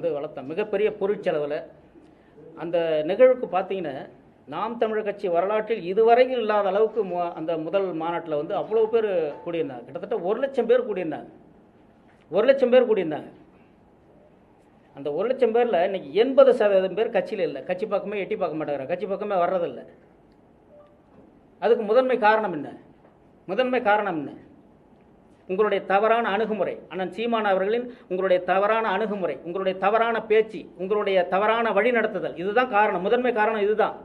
வந்து வளர்த்தோம் மிகப்பெரிய பொருட்செலவில். அந்த நிகழ்வுக்கு பார்த்தீங்கன்னா நாம் தமிழர் கட்சி வரலாற்றில் இதுவரையும் இல்லாத அளவுக்கு மு- அந்த முதல் மாநாட்டில் வந்து அவ்வளோ பேர் கூடியிருந்தாங்க. கிட்டத்தட்ட ஒரு லட்சம் பேர் கூடியிருந்தாங்க. ஒரு லட்சம் பேர் கூடியிருந்தாங்க. அந்த ஒரு லட்சம் பேரில் இன்னைக்கு எண்பது சதவீதம் பேர் கட்சியில் இல்லை. கட்சி பக்கமே எட்டி பார்க்க மாட்டேங்கிறாங்க. கட்சி பக்கமே வர்றதில்லை. அதுக்கு முதன்மை காரணம் என்ன? முதன்மை காரணம் என்ன? உங்களுடைய தவறான அணுகுமுறை. அண்ணன் சீமான் அவர்களின் உங்களுடைய தவறான அணுகுமுறை உங்களுடைய தவறான பேச்சு உங்களுடைய தவறான வழிநடத்துதல் இதுதான் காரணம். முதன்மை காரணம் இதுதான்.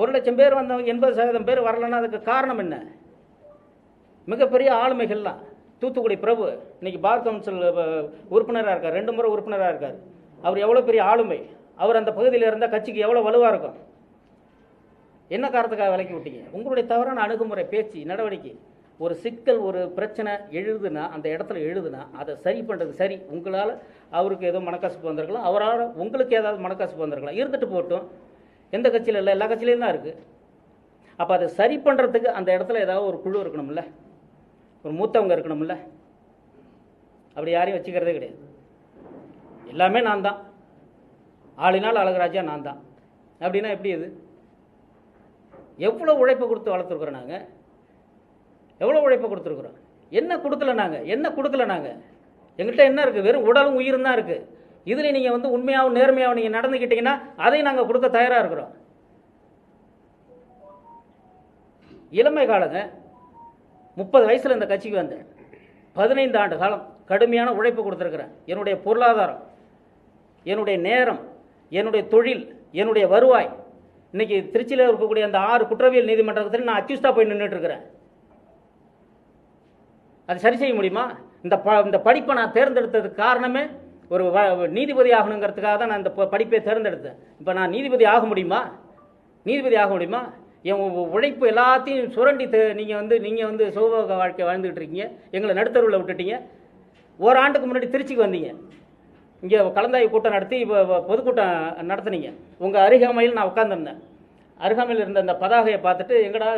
ஒரு லட்சம் பேர் வந்தவங்க எண்பது சதவீதம் பேர் வரலன்னா அதுக்கு காரணம் என்ன? மிகப்பெரிய ஆளுமைகள்லாம். தூத்துக்குடி பிரபு இன்னைக்கு பார் கவுன்சில் உறுப்பினராக இருக்கார். ரெண்டு முறை உறுப்பினராக இருக்கார். அவர் எவ்வளோ பெரிய ஆளுமை? அவர் அந்த பகுதியில் இருந்தால் கட்சிக்கு எவ்வளோ வலுவாக இருக்கும்? என்ன காரணத்துக்காக விலக்கி விட்டீங்க? உங்களுடைய தவறான அணுகுமுறை பேச்சு நடவடிக்கை. ஒரு சிக்கல் ஒரு பிரச்சனை எழுதுனா அந்த இடத்துல எழுதுனா அதை சரி பண்ணுறது சரி. உங்களால் அவருக்கு ஏதோ மனக்கசப்பு வந்திருக்கலாம். அவரால் உங்களுக்கு ஏதாவது மனக்கசப்பு வந்திருக்கலாம். இருந்துட்டு போட்டோம். எந்த கட்சியில் இல்லை எல்லா கட்சியிலையும் தான் இருக்குது அப்போ அதை சரி பண்ணுறதுக்கு அந்த இடத்துல ஏதாவது ஒரு குழு இருக்கணும்ல. ஒரு மூத்தவங்க இருக்கணும்ல. அப்படி யாரையும் வச்சுக்கிறதே கிடையாது. எல்லாமே நான் தான். ஆளினால் அழகராஜா நான் தான். அப்படின்னா எப்படி இது? எவ்வளோ உழைப்பு கொடுத்து வளர்த்துருக்குறோம் நாங்கள் எவ்வளோ உழைப்பு கொடுத்துருக்குறோம்? என்ன கொடுக்கல நாங்கள் என்ன கொடுக்கல நாங்கள் எங்கள்கிட்ட என்ன இருக்குது வெறும் உடலும் உயிரும் தான் இருக்குது இதில் நீங்கள் வந்து உண்மையாகவும் நேர்மையாகவும் நீங்கள் நடந்துக்கிட்டீங்கன்னா அதையும் நாங்கள் கொடுக்க தயாராக இருக்கிறோம். இளமை காலங்க முப்பது வயசில் இந்த கட்சிக்கு வந்தேன். பதினைந்து ஆண்டு காலம் கடுமையான உழைப்பு கொடுத்துருக்குறேன். என்னுடைய பொருளாதாரம் என்னுடைய நேரம் என்னுடைய தொழில் என்னுடைய வருவாய். இன்றைக்கி திருச்சியில் இருக்கக்கூடிய அந்த ஆறு குற்றவியல் நீதிமன்றத்தில் நான் அக்யூஸ்டாக போய் நின்றுட்டு இருக்கிறேன். அது சரி செய்ய முடியுமா? இந்த ப இந்த படிப்பை நான் தேர்ந்தெடுத்ததுக்கு காரணமே ஒரு வ- நீதிபதி ஆகணுங்கிறதுக்காக தான் நான் இந்த படிப்பை தேர்ந்தெடுத்தேன். இப்போ நான் நீதிபதி ஆக முடியுமா? நீதிபதி ஆக முடியுமா? என் உழைப்பு எல்லாத்தையும் சுரண்டி நீங்கள் வந்து நீங்கள் வந்து சோபோக வாழ்க்கை வாழ்ந்துகிட்டு இருக்கீங்க. எங்களை நடுத்தருவில் விட்டுட்டீங்க. ஓராண்டுக்கு முன்னாடி திருச்சிக்கு வந்தீங்க. இங்கே கலந்தாய்வு கூட்டம் நடத்தி இப்போ இப்போ பொதுக்கூட்டம் நடத்துனீங்க. உங்கள் அருகாமையில் நான் உட்காந்துருந்தேன் அருகாமையில் இருந்த அந்த பதாகையை பார்த்துட்டு எங்கடா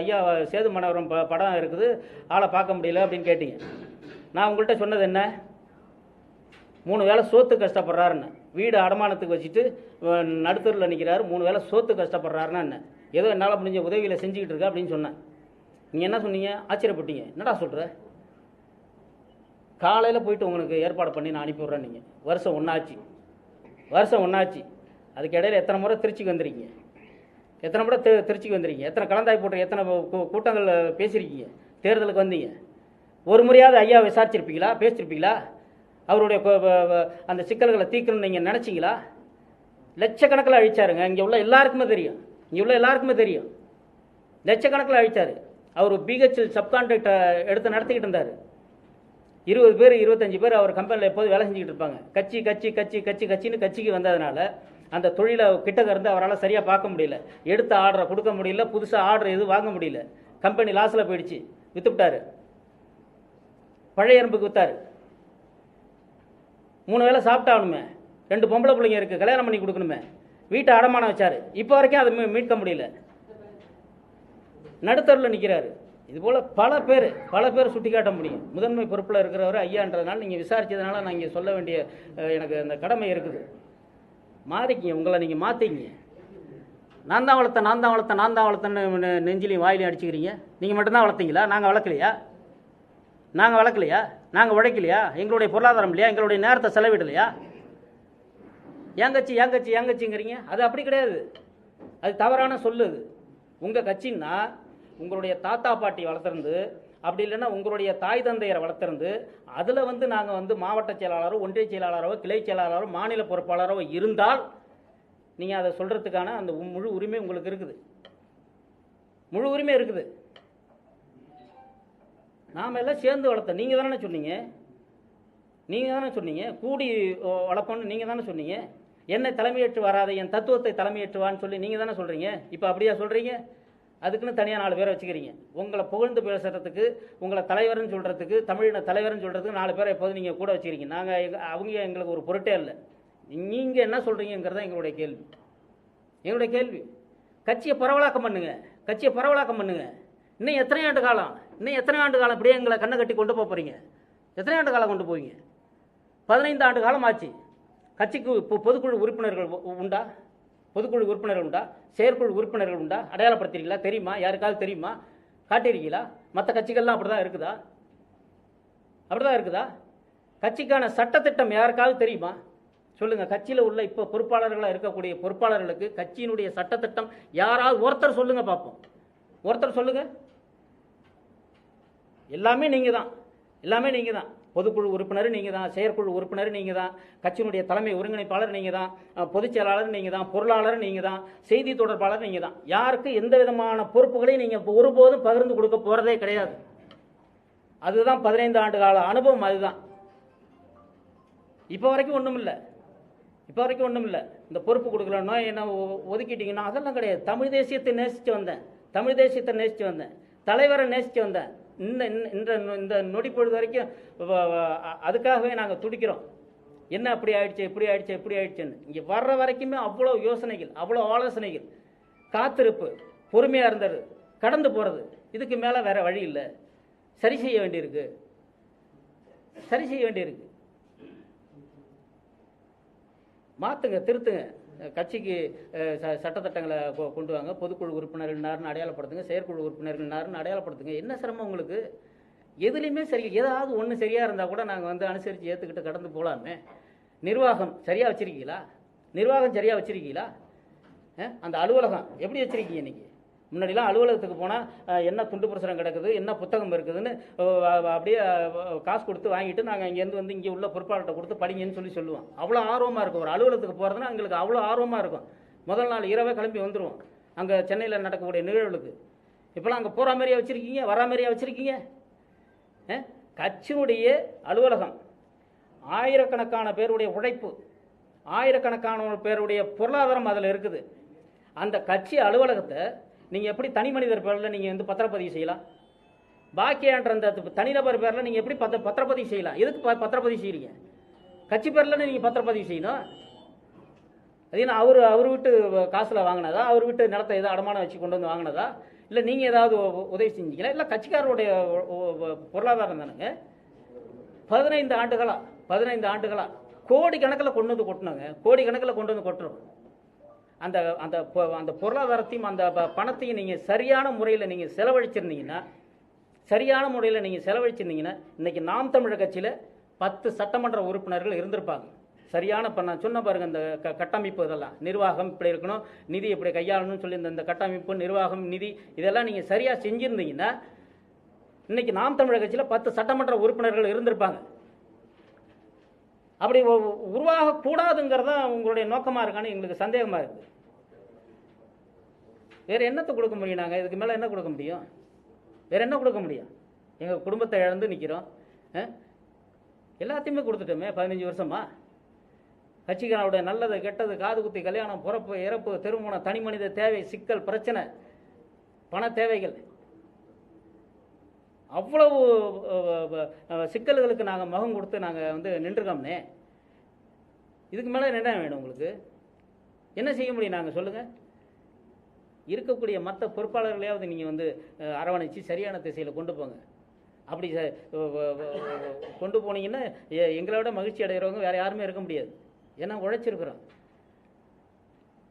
ஐயா சேது மனோரம் ப படம் இருக்குது ஆளை பார்க்க முடியல அப்படின்னு கேட்டீங்க. நான் உங்கள்கிட்ட சொன்னது என்ன? மூணு வேளை சோத்து கஷ்டப்படுறாருன்னு. வீடு அடமானத்துக்கு வச்சுட்டு நடுத்தரில் நிற்கிறாரு மூணு வேளை சோத்து கஷ்டப்படுறாருன்னா என்ன? ஏதோ என்னால் முடிஞ்ச உதவியில் செஞ்சுக்கிட்டு இருக்கா அப்படின்னு சொன்னேன். நீங்கள் என்ன சொன்னீங்க? ஆச்சரியப்பட்டீங்க. என்னடா சொல்கிற காலையில் போயிட்டு உங்களுக்கு ஏற்பாடு பண்ணி நான் அனுப்பி விட்றேன் நீங்கள் வருஷம் ஒன்றாச்சு வருஷம் ஒன்றாச்சு அதுக்கு இடையில எத்தனை முறை திருச்சிக்கு வந்துருக்கீங்க? எத்தனை முறை திரு திருச்சிக்கு வந்திருக்கீங்க? எத்தனை கலந்தாய் போட்டு எத்தனை கூட்டங்கள் பேசியிருக்கீங்க? தேர்தலுக்கு வந்தீங்க. ஒரு முறையாவது ஐயா விசாரிச்சிருப்பீங்களா? பேசியிருப்பீங்களா? அவருடைய அந்த சிக்கல்களை தீர்க்கணும்னு நீங்கள் நினச்சிங்களா? லட்சக்கணக்கில் அழிச்சாருங்க. இங்கே உள்ள எல்லாருக்குமே தெரியும். இங்கே உள்ள எல்லாருக்குமே தெரியும். லட்சக்கணக்கில் அழிச்சார். அவர் பிஹெச்எல் சப்கான்ட்ராக்டை எடுத்து நடத்திக்கிட்டு இருந்தார். இருபது பேர் இருபத்தஞ்சி பேர் அவர் கம்பெனியில் எப்போதும் வேலை செஞ்சுக்கிட்டு இருப்பாங்க. கட்சி கட்சி கட்சி கட்சி கட்சின்னு கட்சிக்கு வந்ததுனால அந்த தொழிலை கிட்டக்க இருந்து அவரால் சரியாக பார்க்க முடியல. எடுத்த ஆர்டரை கொடுக்க முடியல புதுசாக ஆர்டர் எதுவும் வாங்க முடியல. கம்பெனி லாஸில் போயிடுச்சு. விற்றுவிட்டார் பழைய எறும்புக்கு விற்றாரு மூணு வேளை சாப்பிட்டாகணுமே ரெண்டு பொம்பளை பிள்ளைங்க இருக்குது கல்யாணம் பண்ணி கொடுக்கணுமே. வீட்டை அடமானம் வச்சார். இப்போ வரைக்கும் அதை மீ- மீட்க முடியல. நடுத்தரில் நிற்கிறாரு இதுபோல் பல பேர் பல பேர் சுட்டி காட்ட முடியும். முதன்மை பொறுப்பில் இருக்கிறவர் ஐயான்றதுனால நீங்கள் விசாரித்ததுனால நான் இங்கே சொல்ல வேண்டிய எனக்கு அந்த கடமை இருக்குது. மாறிக்கிங்க உங்களை நீங்கள் மாற்றிக்கிங்க நான் தான் வளர்த்தேன் நான் தான் வளர்த்தேன் நான் தான் வளர்த்தேன்னு நெஞ்சிலையும் வாயிலையும் அடிச்சுக்கிறீங்க. நீங்கள் மட்டும்தான் வளர்த்தீங்களா? நாங்கள் வளர்க்கலையா? நாங்கள் வளர்க்கலையா? நாங்கள் உழைக்கலையா? எங்களுடைய பொருளாதாரம் இல்லையா? எங்களுடைய நேரத்தை செலவிடலையா? என் கட்சி என் கட்சி என் கட்சிங்கிறீங்க? அது அப்படி கிடையாது. அது தவறான சொல்லு அது. உங்கள் கட்சின்னா உங்களுடைய தாத்தா பாட்டி வளர்த்துருந்து அப்படி இல்லைன்னா உங்களுடைய தாய் தந்தையரை வளர்த்துருந்து அதில் வந்து நாங்கள் வந்து மாவட்ட செயலாளரோ ஒன்றிய செயலாளரோ கிளை செயலாளரோ மாநில பொறுப்பாளரோ இருந்தால் நீங்கள் அதை சொல்கிறதுக்கான அந்த முழு உரிமை உங்களுக்கு இருக்குது. முழு உரிமை இருக்குது. நாம் எல்லாம் சேர்ந்து வளர்த்தோம். நீங்கள் தானே சொன்னீங்க? நீங்கள் தானே சொன்னீங்க? கூடி ஓ, வளர்ப்போம்னு நீங்கள் தானே சொன்னீங்க? என்னை தலைமையேற்று வராத என் தத்துவத்தை தலைமையேற்றுவான்னு சொல்லி நீங்கள் தானே சொல்கிறீங்க இப்போ அப்படியா சொல்கிறீங்க அதுக்குன்னு தனியாக நாலு பேரை வச்சுக்கிறீங்க. உங்களை புகழ்ந்து பேசுறதுக்கு உங்களை தலைவர்னு சொல்கிறதுக்கு தமிழின தலைவர்னு சொல்கிறதுக்கு நாலு பேரை எப்போதும் நீங்கள் கூட வச்சுக்கிறீங்க. நாங்கள் அவங்க எங்களுக்கு ஒரு பொருட்டே இல்லை. நீங்கள் என்ன சொல்கிறீங்கிறத எங்களுடைய கேள்வி. எங்களுடைய கேள்வி. கட்சியை பரவலாக்கம் பண்ணுங்கள் கட்சியை பரவலாக்கம் பண்ணுங்கள் இன்னும் எத்தனை ஆண்டு காலம்? இன்னும் எத்தனை ஆண்டு காலம் இப்படியே எங்களை கண்ணை கட்டி கொண்டு போக போகிறீங்க எத்தனை ஆண்டு காலம் கொண்டு போவீங்க? பதினைந்து ஆண்டு காலம் ஆச்சு. கட்சிக்கு இப்போ பொதுக்குழு உறுப்பினர்கள் உ- உண்டா? பொதுக்குழு உறுப்பினர்கள் உண்டா? செயற்குழு உறுப்பினர்கள் உண்டா? அடையாளப்படுத்துறீங்களா தெரியுமா? யாருக்காவது தெரியுமா? காட்டியிருக்கீங்களா? மற்ற கட்சிகள்லாம் அப்படி தான் இருக்குதா? அப்படிதான் இருக்குதா? கட்சிக்கான சட்டத்திட்டம் யாருக்காவது தெரியுமா? சொல்லுங்கள் கட்சியில் உள்ள இப்போ பொறுப்பாளர்களாக இருக்கக்கூடிய பொறுப்பாளர்களுக்கு கட்சியினுடைய சட்டத்திட்டம் யாராவது ஒருத்தர் சொல்லுங்கள் பார்ப்போம் ஒருத்தர் சொல்லுங்கள் எல்லாமே நீங்கள் தான் எல்லாமே நீங்கள் தான் பொதுக்குழு உறுப்பினர் நீங்கள் தான் செயற்குழு உறுப்பினர் நீங்கள் தான் கட்சியினுடைய தலைமை ஒருங்கிணைப்பாளர் நீங்கள் தான் பொதுச் செயலாளர் நீங்கள் தான் பொருளாளர் நீங்கள் தான் செய்தி தொடர்பாளர் நீங்கள் தான் யாருக்கு எந்த விதமான பொறுப்புகளையும் நீங்கள் ஒருபோதும் பகிர்ந்து கொடுக்க போகிறதே கிடையாது. அதுதான் பதினைந்து ஆண்டு கால அனுபவம் அதுதான். இப்போ வரைக்கும் ஒன்றும் இல்லை. இப்போ வரைக்கும் ஒன்றும் இல்லை. இந்த பொறுப்பு கொடுக்கலன்னா என்ன ஒ- ஒதுக்கிட்டீங்கன்னா அதெல்லாம் கிடையாது. தமிழ் தேசியத்தை நேசித்து வந்தேன். தமிழ் தேசியத்தை நேசித்து வந்தேன். தலைவரை நேசித்து வந்தேன். இந்த இந்த- இந்த இந்த நொடி பொழுது வரைக்கும் அதுக்காகவே நாங்கள் துடிக்கிறோம். என்ன அப்படி ஆயிடுச்சு இப்படி ஆயிடுச்சு இப்படி ஆயிடுச்சுன்னு. இங்கே வர்ற வரைக்குமே அவ்வளோ யோசனைகள் அவ்வளோ ஆலோசனைகள். காத்திருப்பு பொறுமையாக இருந்தது கடந்து போகிறது இதுக்கு மேலே வேற வழி இல்லை. சரி செய்ய வேண்டியிருக்கு. சரி செய்ய வேண்டியிருக்கு. மாற்றுங்க திருத்துங்க. கட்சிக்கு சட்டத்திட்டங்களை கொ- கொண்டு வாங்க. பொதுக்குழு உறுப்பினர்கள்னாருன்னு அடையாளப்படுத்துங்க. செயற்குழு உறுப்பினர்கள்னாருன்னு அடையாளப்படுத்துங்க. என்ன சிரமம் உங்களுக்கு? எதுலேயுமே சரி ஏதாவது ஒன்று சரியாக இருந்தால் கூட நாங்கள் வந்து அனுசரித்து ஏற்றுக்கிட்டு கடந்து போகலாமே நிர்வாகம் சரியாக வச்சுருக்கீங்களா? நிர்வாகம் சரியாக வச்சுருக்கீங்களா? அந்த அலுவலகம் எப்படி வச்சுருக்கீங்க இன்றைக்கி முன்னாடிலாம் அலுவலகத்துக்கு போனால் என்ன துண்டு பிரசுரம் கிடக்குது என்ன புத்தகம் இருக்குதுன்னு அப்படியே காசு கொடுத்து வாங்கிட்டு நாங்கள் இங்கேருந்து வந்து இங்கே உள்ள பொறுப்பாளர்கிட்ட கொடுத்து படிங்கன்னு சொல்லி சொல்லுவோம். அவ்வளோ ஆர்வமாக இருக்கும். ஒரு அலுவலகத்துக்கு போகிறதுனா எங்களுக்கு அவ்வளோ ஆர்வமாக இருக்கும். முதல் நாள் இரவே கிளம்பி வந்துடுவோம் அங்கே சென்னையில் நடக்கக்கூடிய நிகழ்வுகளுக்கு. இப்போலாம் அங்கே போகிற மாதிரியா வச்சுருக்கீங்க? வரா மாதிரியா வச்சுருக்கீங்க? கட்சியினுடைய அலுவலகம் ஆயிரக்கணக்கான பேருடைய உழைப்பு ஆயிரக்கணக்கான பேருடைய பொருளாதாரம் அதில் இருக்குது. அந்த கட்சி அலுவலகத்தை நீங்கள் எப்படி தனி மனிதர் பேரில் நீங்கள் வந்து பத்திரப்பதிவு செய்யலாம்? பாக்கியான்ற அந்த தனிநபர் பேரில் நீங்கள் எப்படி பத்த பத்திரப்பதிவு செய்யலாம்? எதுக்கு ப- பத்திரப்பதிவு செய்கிறீங்க கட்சி பேரில் நீங்கள் பத்திரப்பதிவு செய்யணும். அது என்ன அவர் அவர் வீட்டு காசில் வாங்கினதா? அவர் வீட்டு நிலத்தை ஏதோ அடமானம் வச்சு கொண்டு வந்து வாங்கினதா? இல்லை நீங்கள் ஏதாவது உதவி செஞ்சீங்களா? இல்லை கட்சிக்காரருடைய பொருளாதாரம் தானுங்க. பதினைந்து ஆண்டுகளாக பதினைந்து ஆண்டுகளாக கோடி கணக்கில் கொண்டு வந்து கொட்டினாங்க. கோடி கணக்கில் கொண்டு வந்து கொட்டுறோம். அந்த அந்த பொ- அந்த பொருளாதாரத்தையும் அந்த ப- பணத்தையும் நீங்கள் சரியான முறையில் நீங்கள் செலவழிச்சிருந்தீங்கன்னா சரியான முறையில் நீங்கள் செலவழிச்சிருந்தீங்கன்னா இன்றைக்கி நாம் தமிழர் கட்சியில் பத்து சட்டமன்ற உறுப்பினர்கள் இருந்திருப்பாங்க. சரியான இப்போ நான் சொன்ன பாருங்க இந்த க கட்டமைப்பு இதெல்லாம். நிர்வாகம் இப்படி இருக்கணும் நிதி இப்படி கையாளணும்னு சொல்லி இந்த இந்த கட்டமைப்பு நிர்வாகம் நிதி இதெல்லாம் நீங்கள் சரியாக செஞ்சுருந்தீங்கன்னா இன்றைக்கி நாம் தமிழர் கட்சியில் பத்து சட்டமன்ற உறுப்பினர்கள் இருந்திருப்பாங்க. அப்படி உருவாகக்கூடாதுங்கிறதா உங்களுடைய நோக்கமாக இருக்கான்னு எங்களுக்கு சந்தேகமாக இருக்குது. வேற என்னத்தை கொடுக்க முடியும் நாங்கள் இதுக்கு மேலே என்ன கொடுக்க முடியும்? வேற என்ன கொடுக்க முடியும்? எங்கள் குடும்பத்தை இழந்து நிற்கிறோம் எல்லாத்தையுமே கொடுத்துட்டோமே பதினஞ்சு வருஷமா. கட்சிக்காரோட நல்லது கெட்டது காது குத்தி கல்யாணம் பிறப்பு இறப்பு திருமணம் தனி மனித தேவை சிக்கல் பிரச்சனை பண தேவைகள். அவ்வளவு சிக்கல்களுக்கு நாங்கள் முகம் கொடுத்து நாங்கள் வந்து நின்றுக்கோம்னே இதுக்கு மேலே என்ன வேணும் உங்களுக்கு? என்ன செய்ய முடியும் நாங்கள் சொல்லுங்கள் இருக்கக்கூடிய மற்ற பொறுப்பாளர்களையாவது நீங்கள் வந்து அரவணைச்சு சரியான திசையில் கொண்டு போங்க. அப்படி கொண்டு போனீங்கன்னா எங்களோட எங்களை விட மகிழ்ச்சி அடைகிறவங்க வேறு யாருமே இருக்க முடியாது. ஏன்னா உழைச்சிருக்கிறோம்.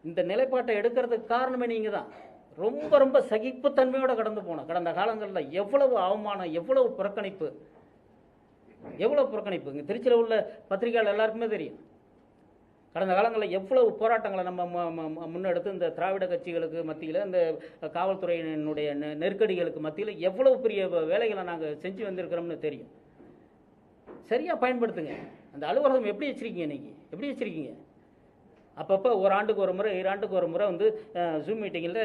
இந்த நிலைப்பாட்டை எடுக்கிறதுக்கு காரணமே நீங்கள் தான் ரொம்ப ரொம்ப சகிப்புத்தன்மையோடு கடந்து போனோம். கடந்த காலங்களில் எவ்வளவு அவமானம் எவ்வளவு புறக்கணிப்பு எவ்வளவு புறக்கணிப்பு? இங்கே திருச்சியில் உள்ள பத்திரிகையாளர் எல்லாருக்குமே தெரியும். கடந்த காலங்களில் எவ்வளவு போராட்டங்களை நம்ம ம- ம- முன்னெடுத்து இந்த திராவிட கட்சிகளுக்கு மத்தியில் இந்த காவல்துறையினுடைய நெ- நெருக்கடிகளுக்கு மத்தியில் எவ்வளவு பெரிய வேலைகளை நாங்கள் செஞ்சு வந்திருக்கிறோம்னு தெரியும். சரியாக பயன்படுத்துங்க. அந்த அலுவலகம் எப்படி வச்சுருக்கீங்க இன்றைக்கி எப்படி வச்சுருக்கீங்க? அப்பப்போ ஒரு ஆண்டுக்கு ஒரு முறை ஈராண்டுக்கு ஒரு முறை வந்து ஜூம் மீட்டிங்கில்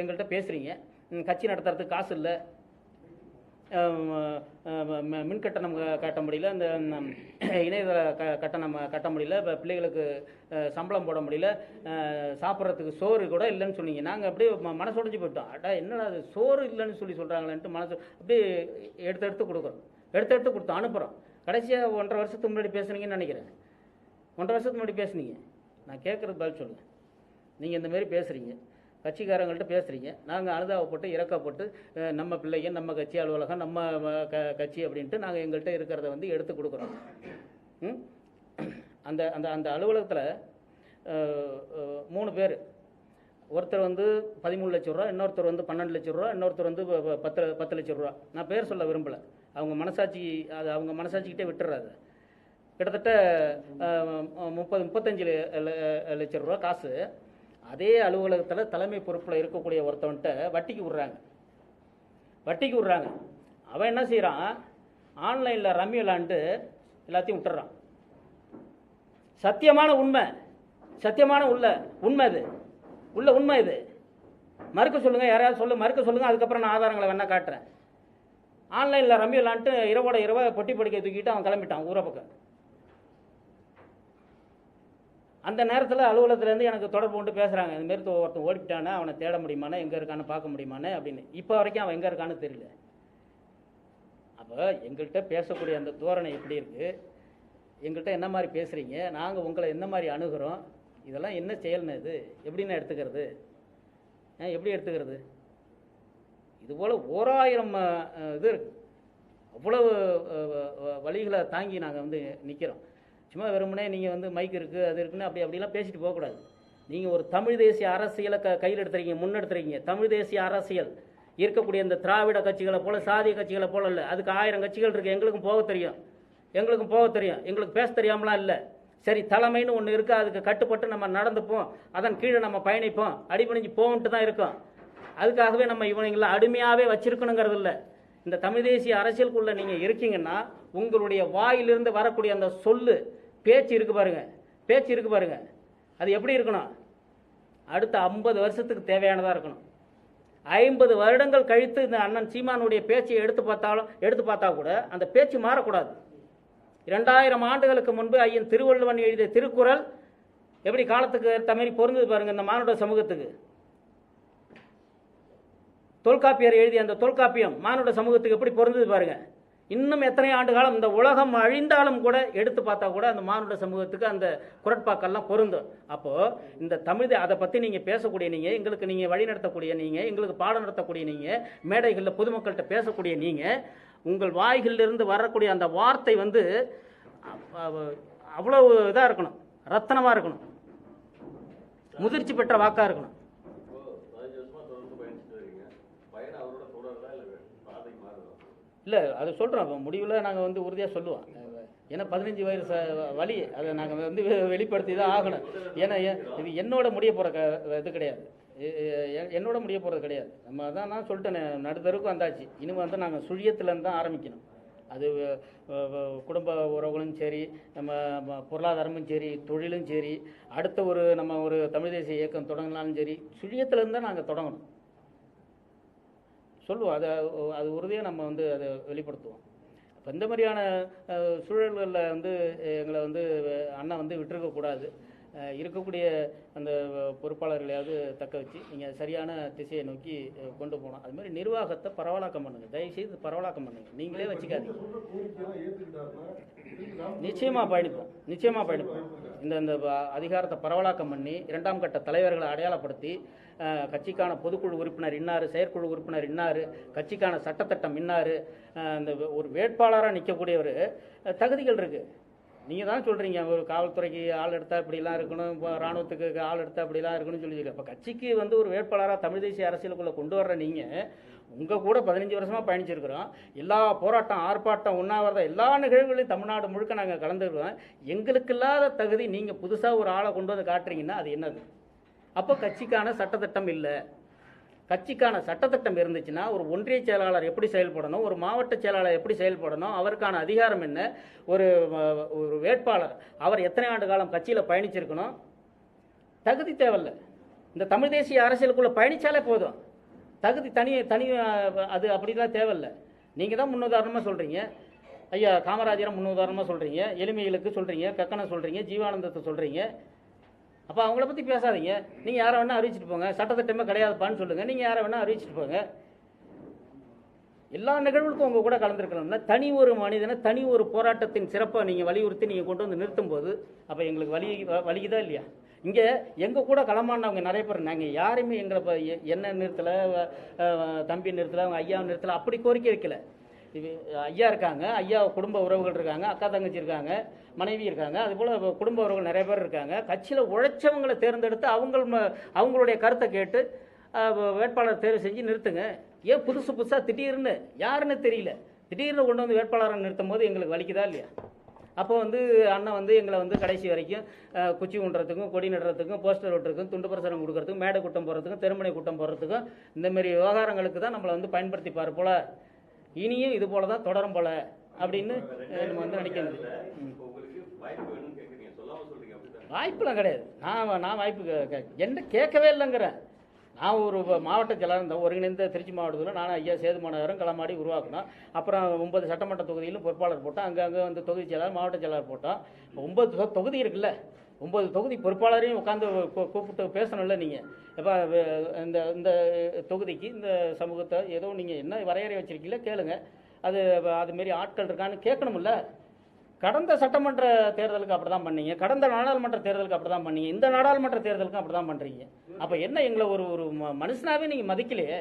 எங்கள்கிட்ட பேசுகிறீங்க கட்சி நடத்துறதுக்கு காசு இல்லை. மின் கட்டணம் கட்ட முடியல. இந்த இணையதள க கட்டணம் கட்ட முடியல. இப்போ பிள்ளைகளுக்கு சம்பளம் போட முடியல. சாப்பிட்றதுக்கு சோறு கூட இல்லைன்னு சொன்னீங்க. நாங்கள் அப்படியே ம- மனசு போயிட்டோம். அடா என்னடா அது சோறு இல்லைன்னு சொல்லி சொல்கிறாங்களேன்ட்டு மனசு அப்படியே எடுத்து எடுத்து கொடுக்குறோம். எடுத்து எடுத்து கொடுத்தோம் அனுப்புகிறோம் கடைசியாக ஒன்றரை வருஷத்துக்கு முன்னாடி பேசுனீங்கன்னு நினைக்கிறேன். ஒன்றரை வருஷத்துக்கு முன்னாடி பேசுனீங்க. நான் கேட்குறது பதில் சொல்லுங்கள் நீங்கள் இந்தமாரி பேசுகிறீங்க கட்சிக்காரங்கள்ட்ட பேசுகிறீங்க நாங்கள் அனுதாபப்பட்டு இறக்கப்பட்டு நம்ம பிள்ளைங்க நம்ம கட்சி அலுவலகம் நம்ம க கட்சி அப்படின்ட்டு நாங்கள் எங்கள்கிட்ட இருக்கிறத வந்து எடுத்து கொடுக்குறோம். அந்த அந்த அந்த அலுவலகத்தில் மூணு பேர். ஒருத்தர் வந்து பதிமூணு லட்ச ரூபா இன்னொருத்தர் வந்து பன்னெண்டு லட்ச ரூபா இன்னொருத்தர் வந்து பத்து பத்து லட்ச ரூபா. நான் பேர் சொல்ல விரும்பலை. அவங்க மனசாட்சி அது அவங்க மனசாட்சிக்கிட்டே விட்டுறாரு கிட்டத்தட்ட முப்பது முப்பத்தஞ்சு ல- ரூபா காசு. அதே அலுவலகத்தில் தலைமை பொறுப்பில் இருக்கக்கூடிய ஒருத்தவன்ட்ட வட்டிக்கு விட்றாங்க. வட்டிக்கு விட்றாங்க. அவன் என்ன செய்கிறான் ஆன்லைனில் ரம்மி விளாண்டு எல்லாத்தையும் விட்டுறான். சத்தியமான உண்மை. சத்தியமான உள்ள உண்மை இது உள்ள உண்மை இது. மறுக்க சொல்லுங்கள் யாராவது சொல்லு மறுக்க சொல்லுங்கள் அதுக்கப்புறம் நான் ஆதாரங்களை வேணால் காட்டுறேன். ஆன்லைனில் ரம்மி விளாண்டு இரவோட இரவை பொட்டி படிக்க தூக்கிட்டு அவன் கிளம்பிட்டான் ஊரை பக்கம். அந்த நேரத்தில் அலுவலகத்துலேருந்து எனக்கு தொடர்பு கொண்டு பேசுகிறாங்க இந்த மாரி ஒருத்தன் ஓடிட்டானே அவனை தேட முடியுமானே எங்கே இருக்கான்னு பார்க்க முடியுமானே அப்படின்னு. இப்போ வரைக்கும் அவன் எங்கே இருக்கான்னு தெரியல. அப்போ எங்கள்கிட்ட பேசக்கூடிய அந்த தோரணை எப்படி இருக்குது எங்கள்கிட்ட என்ன மாதிரி பேசுகிறீங்க நாங்கள் உங்களை என்ன மாதிரி அணுகிறோம்? இதெல்லாம் என்ன செயல்னு இது? எப்படின்னு எடுத்துக்கிறது? ஆ, எப்படி எடுத்துக்கிறது? இதுபோல் ஓராயிரம் இது இருக்குது அவ்வளவு வ- வழிகளை தாங்கி நாங்கள் வந்து நிற்கிறோம் சும்மா வெறுமனே நீங்கள் வந்து மைக் இருக்குது அது இருக்குன்னு அப்படி அப்படிலாம் பேசிட்டு போகக்கூடாது. நீங்கள் ஒரு தமிழ் தேசிய அரசியலை க கையில் எடுத்துறீங்க முன்னெடுத்துறீங்க. தமிழ் தேசிய அரசியல். இருக்கக்கூடிய இந்த திராவிட கட்சிகளை போல சாதிய கட்சிகளை போல இல்லை. அதுக்கு ஆயிரம் கட்சிகள் இருக்குது எங்களுக்கும் போக தெரியும். எங்களுக்கும் போக தெரியும். எங்களுக்கு பேச தெரியாமலாம் இல்லை. சரி தலைமைன்னு ஒன்று இருக்குது அதுக்கு கட்டுப்பட்டு நம்ம நடந்துப்போம். அதன் கீழே நம்ம பயணிப்போம். அடிபணிஞ்சு போகன்ட்டு தான் இருக்கோம். அதுக்காகவே நம்ம இவனுங்களை அடிமையாகவே வச்சிருக்கணுங்கிறது இல்லை. இந்த தமிழ் தேசிய அரசியலுக்குள்ள நீங்கள் இருக்கீங்கன்னா உங்களுடைய வாயிலிருந்து வரக்கூடிய அந்த சொல்லு பேச்சு இருக்கு பாருங்க. பேச்சு இருக்கு பாருங்க. அது எப்படி இருக்கணும்? அடுத்த ஐம்பது வருஷத்துக்கு தேவையானதாக இருக்கணும். ஐம்பது வருடங்கள் கழித்து இந்த அண்ணன் சீமானுடைய பேச்சை எடுத்து பார்த்தாலும் எடுத்து பார்த்தா கூட அந்த பேச்சு மாறக்கூடாது. இரண்டாயிரம் ஆண்டுகளுக்கு முன்பு ஐயன் திருவள்ளுவன் எழுதிய திருக்குறள் எப்படி காலத்துக்கு ஏற்ற மாதிரி பொருந்தது பாருங்க இந்த மானுட சமூகத்துக்கு. தொல்காப்பியர் எழுதிய அந்த தொல்காப்பியம் மானுட சமூகத்துக்கு எப்படி பொருந்தது பாருங்க. இன்னும் எத்தனை ஆண்டு காலம் இந்த உலகம் அழிந்தாலும் கூட எடுத்து பார்த்தா கூட அந்த மானுட சமூகத்துக்கு அந்த குரட்பாக்கெல்லாம் பொருந்தும். அப்போது இந்த தமிழ் அதை பற்றி நீங்கள் பேசக்கூடிய நீங்கள் எங்களுக்கு நீங்கள் வழி நடத்தக்கூடிய நீங்கள் எங்களுக்கு பாடம் நடத்தக்கூடிய நீங்கள் மேடைகளில் பொதுமக்கள்கிட்ட பேசக்கூடிய நீங்கள் உங்கள் வாய்களிலிருந்து வரக்கூடிய அந்த வார்த்தை வந்து அவ்வளோ இதாக அவ்வளவு இருக்கணும். ரத்தனமாக இருக்கணும். முதிர்ச்சி பெற்ற வாக்காக இருக்கணும் இப்போ பதினஞ்சு வருஷமா தொடர்ந்து பயணிச்சுட்டு இருக்கீங்க பயணம் அவரோட தொடருதா இல்ல பாதை மாறுதா இல்லை அதை சொல்கிறோம் முடிவில் நாங்கள் வந்து உறுதியாக சொல்லுவோம். ஏன்னா பதினஞ்சு வயசு வழி அதை நாங்கள் வந்து வெ- வெளிப்படுத்தி தான் ஆகணும். ஏன்னா இது என்னோட முடிய போகிற க இது கிடையாது. என்னோட முடிய போகிறது கிடையாது. நம்ம அதான் நான் சொல்லிட்டேனே நடுத்தருக்கும் வந்தாச்சு. இனிமேல் வந்து நாங்கள் சுழியத்துலேருந்து தான் ஆரம்பிக்கணும். அது குடும்ப உறவுகளும் சரி நம்ம பொருளாதாரமும் சரி தொழிலும் சரி அடுத்த ஒரு நம்ம ஒரு தமிழ் தேசிய இயக்கம் தொடங்கினாலும் சரி சுழியத்துலேருந்து தான் நாங்கள் தொடங்கணும். சொல்லுவோம். அதை அது உறுதியாக நம்ம வந்து அதை வெளிப்படுத்துவோம். இப்போ இந்த மாதிரியான சூழல்களில் வந்து எங்களை வந்து அண்ணா அண்ணன் வந்து விட்டுருக்க கூடாது. இருக்கக்கூடிய அந்த பொறுப்பாளர்களையாவது தக்க வச்சு நீங்கள் சரியான திசையை நோக்கி கொண்டு போகணும். அது மாதிரி நிர்வாகத்தை பரவலாக்கம் பண்ணுங்கள் தயவுசெய்து பரவலாக்கம் பண்ணுங்கள் நீங்களே வச்சுக்காதீங்க. நிச்சயமாக பயணிப்போம். நிச்சயமாக பயணிப்போம். இந்த இந்த அதிகாரத்தை பரவலாக்கம் பண்ணி இரண்டாம் கட்ட தலைவர்களை அடையாளப்படுத்தி கட்சிக்கான பொதுக்குழு உறுப்பினர் இன்னாரு செயற்குழு உறுப்பினர் இன்னாரு கட்சிக்கான சட்டத்திட்டம் இன்னாரு இந்த ஒரு வேட்பாளராக நிற்கக்கூடியவர் தகுதிகள் இருக்கு. நீங்கள் தான் சொல்கிறீங்க ஒரு காவல்துறைக்கு ஆள் எடுத்தால் இப்படிலாம் இருக்கணும் இப்போ ராணுவத்துக்கு ஆள் எடுத்தால் இப்படிலாம் இருக்கணும்னு சொல்லி அப்போ கட்சிக்கு வந்து ஒரு வேட்பாளராக தமிழ் தேசிய அரசியலுக்குள்ளே கொண்டு வர்ற நீங்கள் உங்கள் கூட பதினஞ்சு வருஷமாக பயணிச்சிருக்கிறோம். எல்லா போராட்டம் ஆர்ப்பாட்டம் உண்ணாவிரதம் எல்லா நிகழ்வுகளையும் தமிழ்நாடு முழுக்க நாங்கள் கலந்துருக்கிறோம் எங்களுக்கு இல்லாத தகுதி நீங்கள் புதுசாக ஒரு ஆளை கொண்டு வந்து காட்டுறீங்கன்னா அது என்னது? அப்போ கட்சிக்கான சட்டத்திட்டம் இல்லை. கட்சிக்கான சட்டத்திட்டம் இருந்துச்சுன்னா ஒரு ஒன்றிய செயலாளர் எப்படி செயல்படணும் ஒரு மாவட்ட செயலாளர் எப்படி செயல்படணும் அவருக்கான அதிகாரம் என்ன ஒரு ஒரு வேட்பாளர் அவர் எத்தனை ஆண்டு காலம் கட்சியில் பயணிச்சிருக்கணும்? தகுதி தேவையில்ல. இந்த தமிழ் தேசிய அரசியலுக்குள்ளே பயணித்தாலே போதும். தகுதி தனி தனி அது அப்படிலாம் தேவையில்ல. நீங்கள் தான் முன்னுதாரணமாக சொல்கிறீங்க ஐயா காமராஜரை முன்னுதாரணமாக சொல்கிறீங்க எளிமைகளுக்கு சொல்கிறீங்க கக்கனை சொல்கிறீங்க ஜீவானந்தத்தை சொல்கிறீங்க அப்போ அவங்கள பற்றி பேசாதீங்க. நீங்கள் யாரை வேணால் அறிவிச்சிட்டு போங்க. சட்டத்திட்டமே கிடையாதுப்பான்னு சொல்லுங்கள் நீங்கள் யாரை வேணால் அறிவிச்சிட்டு போங்க. எல்லா நிகழ்வுகளுக்கும் உங்கள் கூட கலந்துருக்கணும்னா தனி ஒரு மனிதனை தனி ஒரு போராட்டத்தின் சிறப்பை நீங்கள் வலியுறுத்தி நீங்கள் கொண்டு வந்து நிறுத்தும் போது அப்போ எங்களுக்கு வலி வலிக்குதா இல்லையா? இங்கே எங்கள் கூட களமானவங்க நிறைய பேர் நாங்கள் யாருமே எங்களை எ- என்ன நிறுத்தலை தம்பி நிறுத்தலை அவங்க ஐயா நிறுத்தலை அப்படி கோரிக்கை வைக்கல. ஐயா இருக்காங்க ஐயா குடும்ப உறவுகள் இருக்காங்க அக்கா தங்கச்சி இருக்காங்க மனைவி இருக்காங்க அதுபோல் குடும்ப உறவுகள் நிறைய பேர் இருக்காங்க. கட்சியில் உழைச்சவங்களை தேர்ந்தெடுத்து அவங்க அவங்களுடைய கருத்தை கேட்டு வேட்பாளர் தேர்வு செஞ்சு நிறுத்துங்க. ஏன் புதுசு புதுசாக திடீர்னு யாருன்னு தெரியல. திடீர்னு கொண்டு வந்து வேட்பாளரை நிறுத்தும் போது எங்களுக்கு வலிக்குதா இல்லையா? அப்போ வந்து அண்ணன் வந்து எங்களை வந்து கடைசி வரைக்கும் குச்சி உண்றதுக்கும் கொடி நடுறதுக்கும் போஸ்டர் ஒட்டுறதுக்கும் துண்டு பிரசனம் கொடுக்கறதுக்கும் மேடை கூட்டம் போடுறதுக்கும் திருமணி கூட்டம் போடுறதுக்கும் இந்தமாரி விவகாரங்களுக்கு தான் நம்மளை வந்து பயன்படுத்திப்பார் போல் இனியும் இது போல தான் தொடரும் போல அப்படின்னு நம்ம வந்து நினைக்கிறது. வாய்ப்புலாம் கிடையாது. நான் நான் வாய்ப்பு என்ன கேட்கவே இல்லைங்கிறேன். நான் ஒரு மாவட்ட செயலாளர் ஒருங்கிணைந்த திருச்சி மாவட்டத்தில் நான் ஐயா சேது மாநகரம் களமாடி உருவாக்கணும் அப்புறம் ஒன்பது சட்டமன்ற தொகுதியிலும் பொறுப்பாளர் போட்டோம். அங்கே அங்கே வந்து தொகுதி செயலாளர் மாவட்ட செயலாளர் போட்டோம். ஒன்பது தொகுதி இருக்குல்ல. ஒம்பது தொகுதி பொறுப்பாளரையும் உட்காந்து கூப்பிட்டு பேசணும்ல நீங்கள் இப்போ இந்த இந்த தொகுதிக்கு இந்த சமூகத்தை ஏதோ நீங்கள் என்ன வரையறை வச்சிருக்கீங்களோ கேளுங்க. அது அதுமாரி ஆட்கள் இருக்கான்னு கேட்கணும்ல. கடந்த சட்டமன்ற தேர்தலுக்கு அப்படி தான் பண்ணீங்க. கடந்த நாடாளுமன்ற தேர்தலுக்கு அப்படி தான் பண்ணீங்க. இந்த நாடாளுமன்ற தேர்தலுக்கும் அப்படி தான் பண்ணுறீங்க அப்போ என்ன எங்களை ஒரு ஒரு ம- மனுஷனாவே நீங்கள் மதிக்கலையே?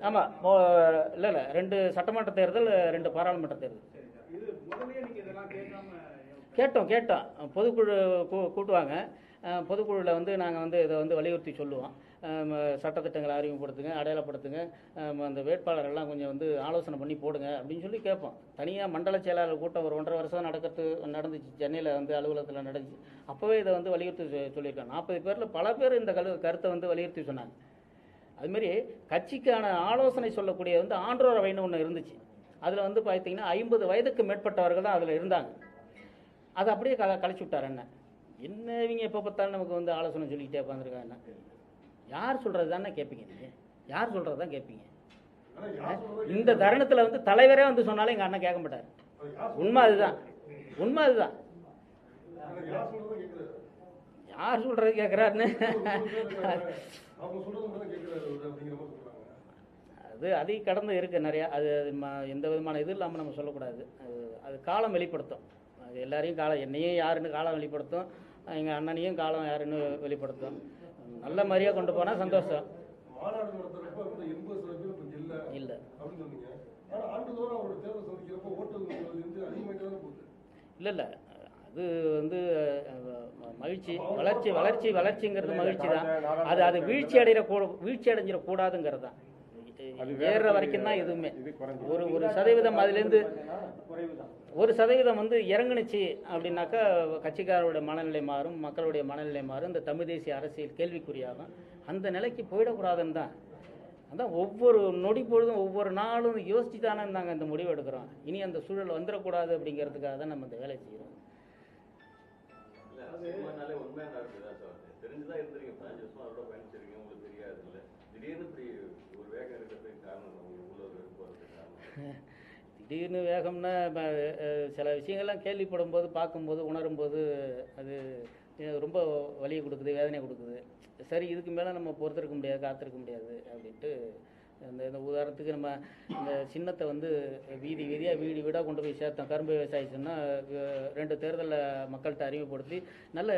ஆமாம் இல்லை இல்லை. ரெண்டு சட்டமன்ற தேர்தல் ரெண்டு பாராளுமன்ற தேர்தல் சரி சார் இது முதல்லயே நீங்க இதெல்லாம் கேட்காம கேட்டோம் கேட்டோம். பொதுக்குழு கூ- கூட்டுவாங்க. பொதுக்குழுவில் வந்து நாங்கள் வந்து இதை வந்து வலியுறுத்தி சொல்லுவோம். சட்டத்திட்டங்களை அறிமுகப்படுத்துங்க அடையாளப்படுத்துங்க. அந்த வேட்பாளரெல்லாம் கொஞ்சம் வந்து ஆலோசனை பண்ணி போடுங்க அப்படின்னு சொல்லி கேட்போம். தனியாக மண்டல செயலாளர் கூட்டம் ஒரு ஒன்றரை வருஷம் நடக்கிறது நடந்துச்சு. சென்னையில் வந்து அலுவலகத்தில் நடந்துச்சு. அப்போவே இதை வந்து வலியுறுத்தி சொ- சொல்லியிருக்காங்க. நாற்பது பேரில் பல பேர் இந்த கரு கருத்தை வந்து வலியுறுத்தி சொன்னாங்க. அதுமாரி கட்சிக்கான ஆலோசனை சொல்லக்கூடிய வந்து ஆன்றோர் அவைன்னு ஒன்று இருந்துச்சு. அதில் வந்து பார்த்தீங்கன்னா ஐம்பது வயதுக்கு மேற்பட்டவர்கள் தான் அதில் இருந்தாங்க. அதை அப்படியே க கழிச்சு விட்டார் என்ன என்ன இவங்க எப்போ பார்த்தாலும் நமக்கு வந்து ஆலோசனை சொல்லிக்கிட்டே உட்காந்துருக்காங்க யார் சொல்கிறது தானே கேட்பீங்க நீங்கள் யார் சொல்கிறது தான் கேட்பீங்க இந்த தருணத்தில் வந்து தலைவரே வந்து சொன்னாலும் எங்கள் அண்ணன் கேட்க மாட்டார். உண்மை அதுதான். உண்மை அதுதான். யார் சொல்கிறது கேட்குறாருன்னு அது அதை கடந்து இருக்குது நிறையா. அது எந்த விதமான இது இல்லாமல் நம்ம சொல்லக்கூடாது. அது அது காலம் வெளிப்படுத்தும். அது எல்லாரையும் காலம் என்னையும் யாருன்னு காலம் வெளிப்படுத்தும். எங்கள் அண்ணனையும் காலம் யாருன்னு வெளிப்படுத்தும். நல்ல மாதிரியாக கொண்டு போனால் சந்தோஷம். இல்ல. இல்லை. இல்லை அது வந்து மகிழ்ச்சி வளர்ச்சி வளர்ச்சி வளர்ச்சிங்கிறது மகிழ்ச்சி தான். அது அது வீழ்ச்சி அடைகிற கூட வீழ்ச்சி அடைஞ்சிடக்கூடாதுங்கிறது தான். ஏறுற வரைக்கும் தான் எதுவுமே. ஒரு ஒரு சதவீதம் அதுலேருந்து ஒரு சதவீதம் வந்து இறங்குனுச்சு அப்படின்னாக்கா கட்சிக்காரோட மனநிலை மாறும் மக்களுடைய மனநிலை மாறும். இந்த தமிழ் தேசிய அரசியல் கேள்விக்குறியாகும். அந்த நிலைக்கு போயிடக்கூடாதுன்னு தான். அதான் ஒவ்வொரு நொடி பொழுதும் ஒவ்வொரு நாளும் யோசிச்சு தானே நாங்கள் இந்த முடிவு எடுக்கிறோம். இனி அந்த சூழல் வந்துடக்கூடாது அப்படிங்கிறதுக்காக தான் நம்ம இந்த வேலை செய்கிறோம். இல்ல சினிமானாலே உண்மையான நடக்குது தான் சார்? தெரிஞ்சுதான் இருந்தீங்க பதினஞ்சு வருஷமா அதோட பயணிச்சிருக்கீங்க. உங்களுக்கு தெரியாது இல்ல திடீர்னு இப்படி ஒரு வேகம் இருக்கிறதுக்கு காரணம் உங்களுக்கு உள்ள ஒரு வெறுப்பு வரதுக்கு காரணம் திடீர்னு வேகம்னா இப்போ சில விஷயங்கள்லாம் கேள்விப்படும் போது பார்க்கும்போது உணரும்போது அது ரொம்ப வலியை கொடுக்குது வேதனை கொடுக்குது. சரி இதுக்கு மேலே நம்ம பொறுத்திருக்க முடியாது காத்திருக்க முடியாது அப்படின்ட்டு இந்த இந்த உதாரணத்துக்கு நம்ம இந்த சின்னத்தை வந்து வீதி வீதியாக வீடு வீடாக கொண்டு போய் சேர்த்தோம். கரும்பு விவசாயி சொன்னால் ரெண்டு தேர்தலில் மக்கள்கிட்ட அறிமுகப்படுத்தி நல்ல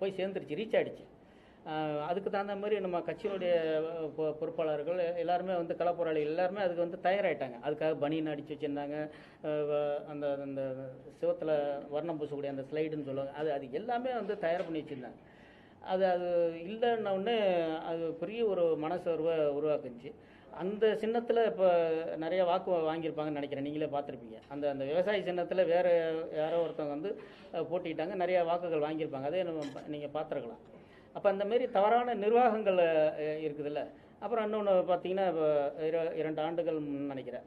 போய் சேர்ந்துருச்சு ரீச் ஆகிடுச்சு அதுக்கு தகுந்த மாதிரி நம்ம கட்சியினுடைய பொ- பொறுப்பாளர்கள் எல்லாருமே வந்து களப்போராளிகள் எல்லாருமே அதுக்கு வந்து தயாராகிட்டாங்க அதுக்காக பனியன் அடித்து வச்சுருந்தாங்க. அந்த அந்த சிவத்தில் வர்ணம் பூசக்கூடிய அந்த ஸ்லைடுன்னு சொல்லுவாங்க. அது அது எல்லாமே வந்து தயார் பண்ணி வச்சுருந்தாங்க. அது அது இல்லைன்னொடனே அது பெரிய ஒரு மனசர்வை உருவாக்குச்சு. அந்த சின்னத்தில் இப்போ நிறைய வாக்கு வாங்கியிருப்பாங்கன்னு நினைக்கிறேன். நீங்களே பார்த்துருப்பீங்க. அந்த அந்த விவசாய சின்னத்தில் வேறு யாரோ ஒருத்தவங்க வந்து போட்டிக்கிட்டாங்க போட்டிட்டாங்க நிறைய வாக்குகள் வாங்கியிருப்பாங்க. அதே நம்ம நீங்கள் பார்த்துருக்கலாம். அப்போ அந்த மாரி தவறான நிர்வாகங்கள் இருக்குதுல்ல. அப்புறம் இன்னொன்று பார்த்தீங்கன்னா இப்போ இரண்டு ஆண்டுகள் நினைக்கிறேன்.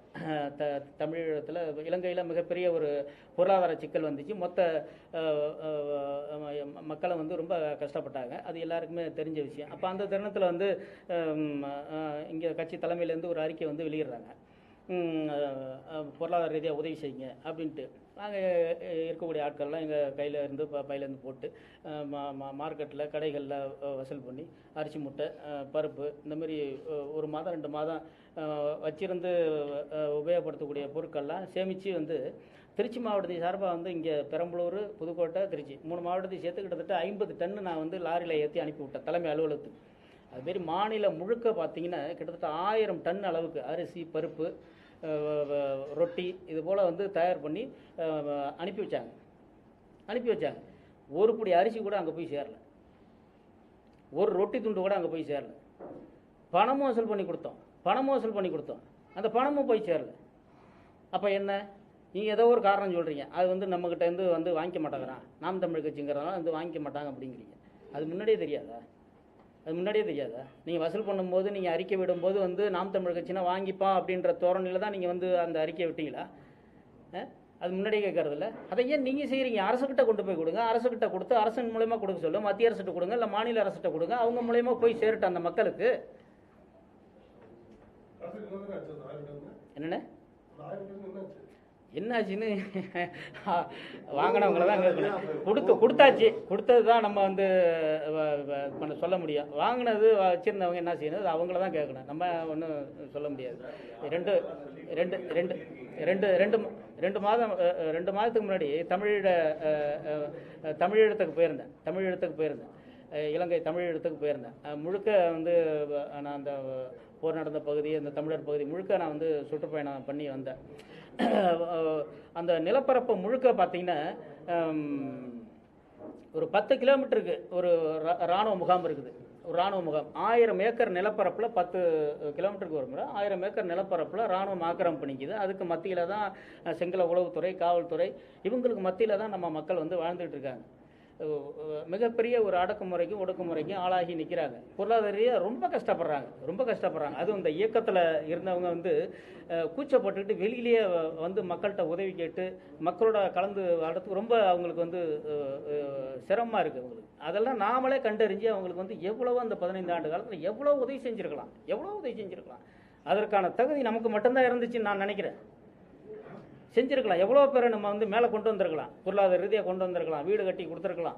த தமிழகத்தில் இலங்கையில் மிகப்பெரிய ஒரு பொருளாதார சிக்கல் வந்துச்சு. மொத்த மக்களை வந்து ரொம்ப கஷ்டப்பட்டாங்க. அது எல்லாருக்குமே தெரிஞ்ச விஷயம். அப்போ அந்த தருணத்தில் வந்து இங்கே கட்சி தலைமையிலேருந்து ஒரு அறிக்கை வந்து வெளியிடுறாங்க. பொருளாதார ரீதியாக உதவி செய்யுங்க அப்படின்ட்டு. நாங்கள் இருக்கக்கூடிய ஆட்கள்லாம் எங்கள் கையில் இருந்து ப பையிலேருந்து போட்டு மா மா மார்க்கெட்டில் கடைகளில் வசூல் பண்ணி அரிசி முட்டை பருப்பு இந்த மாதிரி ஒரு மாதம் ரெண்டு மாதம் வச்சிருந்து உபயோகப்படுத்தக்கூடிய பொருட்கள்லாம் சேமித்து வந்து திருச்சி மாவட்டத்தை சார்பாக வந்து இங்கே பெரம்பலூர் புதுக்கோட்டை திருச்சி மூணு மாவட்டத்தை சேர்த்து கிட்டத்தட்ட ஐம்பது டன்னு நான் வந்து லாரியில் ஏற்றி அனுப்பிவிட்டேன் தலைமை அலுவலகத்துக்கு. அதுமாரி மாநிலம் முழுக்க பார்த்தீங்கன்னா கிட்டத்தட்ட ஆயிரம் டன் அளவுக்கு அரிசி பருப்பு ரொட்டி இது போல் வந்து தயார் பண்ணி அனுப்பி வச்சாங்க. அனுப்பி வச்சாங்க. ஒரு பிடி அரிசி கூட அங்கே போய் சேரல. ஒரு ரொட்டி துண்டு கூட அங்கே போய் சேரல. பணமும் வசூல் பண்ணி கொடுத்தோம். பணமும் வசூல் பண்ணி கொடுத்தோம். அந்த பணமும் போய் சேரல. அப்போ என்ன? நீங்கள் ஏதோ ஒரு காரணம் சொல்கிறீங்க அது வந்து நம்மக்கிட்ட இருந்து வந்து வாங்கிக்க மாட்டேங்கிறான். நாம் தமிழ் கட்சிங்கிறதுனால வந்து வாங்கிக்க மாட்டாங்க அப்படிங்கிறீங்க. அது முன்னாடியே தெரியாதா? அது முன்னாடியே தெரியாதா? நீங்கள் வசூல் பண்ணும்போது நீங்கள் அறிக்கை விடும்போது வந்து நாம் தமிழ் கட்சினா வாங்கிப்பான் அப்படின்ற தோரணையில் தான் நீங்கள் வந்து அந்த அறிக்கையை விட்டீங்களா? அது முன்னாடியே கேட்கறதில்ல. அதை ஏன் நீங்கள் செய்கிறீங்க அரசுக்கிட்ட கொண்டு போய் கொடுங்க. அரசுக்கிட்ட கொடுத்து அரசின் மூலயமா கொடுக்க சொல்ல மத்திய அரசுகிட்ட கொடுங்க இல்லை மாநில அரசுகிட்ட கொடுங்க. அவங்க மூலயமா போய் சேரட்டும் அந்த மக்களுக்கு. என்னென்ன? என்னாச்சுன்னு வாங்கினவங்கள தான் கேட்கணும். கொடுக்க கொடுத்தாச்சு. கொடுத்தது தான் நம்ம வந்து பண்ண சொல்ல முடியும். வாங்கினது வச்சுருந்தவங்க என்ன செய்யணும் அவங்கள தான் கேட்கணும். நம்ம ஒன்றும் சொல்ல முடியாது. ரெண்டு ரெண்டு ரெண்டு ரெண்டு ரெண்டு ரெண்டு மாதம் ரெண்டு மாதத்துக்கு முன்னாடி தமிழீழ தமிழீழத்துக்கு போயிருந்தேன். தமிழீழத்துக்கு போயிருந்தேன். இலங்கை தமிழீழத்துக்கு போயிருந்தேன். முழுக்க வந்து நான் அந்த போர் நடந்த பகுதி அந்த தமிழர் பகுதி முழுக்க நான் வந்து சுற்றுப்பயணம் பண்ணி வந்தேன். அந்த நிலப்பரப்பு முழுக்க பார்த்தீங்கன்னா ஒரு பத்து கிலோமீட்டருக்கு ஒரு ரா- ராணுவ முகாம் இருக்குது. ஒரு ராணுவ முகாம். ஆயிரம் ஏக்கர் நிலப்பரப்பில் பத்து கிலோமீட்டருக்கு ஒரு முறை. ஆயிரம் ஏக்கர் நிலப்பரப்பில் ராணுவம் ஆக்கிரமிப்பு பண்ணிக்குது. அதுக்கு மத்தியில் தான் செங்கல சிங்கள உளவுத்துறை காவல்துறை இவங்களுக்கு மத்தியில் தான் நம்ம மக்கள் வந்து வாழ்ந்துகிட்டு இருக்காங்க. மிகப்பெரிய ஒரு அடக்குமுறைக்கும் ஒடுக்குமுறைக்கும் ஆளாகி நிற்கிறாங்க பொருளாதார ரொம்ப கஷ்டப்படுறாங்க. ரொம்ப கஷ்டப்படுறாங்க. அதுவும் இந்த இயக்கத்தில் இருந்தவங்க வந்து கூச்சப்பட்டுக்கிட்டு வெளியிலேயே வந்து மக்கள்கிட்ட உதவி கேட்டு மக்களோட கலந்து வாழ்றதுக்கு ரொம்ப அவங்களுக்கு வந்து சிரமமாக இருக்குது அவங்களுக்கு. அதெல்லாம் நாமளே கண்டறிஞ்சு அவங்களுக்கு வந்து எவ்வளோ அந்த பதினைந்து ஆண்டு காலத்தில் எவ்வளோ உதவி செஞ்சுருக்கலாம். எவ்வளோ உதவி செஞ்சுருக்கலாம். அதற்கான தகுதி நமக்கு மட்டும்தான் இருந்துச்சுன்னு நான் நினைக்கிறேன். செஞ்சுருக்கலாம். எவ்வளோ பேரை நம்ம வந்து மேலே கொண்டு வந்திருக்கலாம். பொருளாதார ரீதியாக கொண்டு வந்திருக்கலாம். வீடு கட்டி கொடுத்துருக்கலாம்.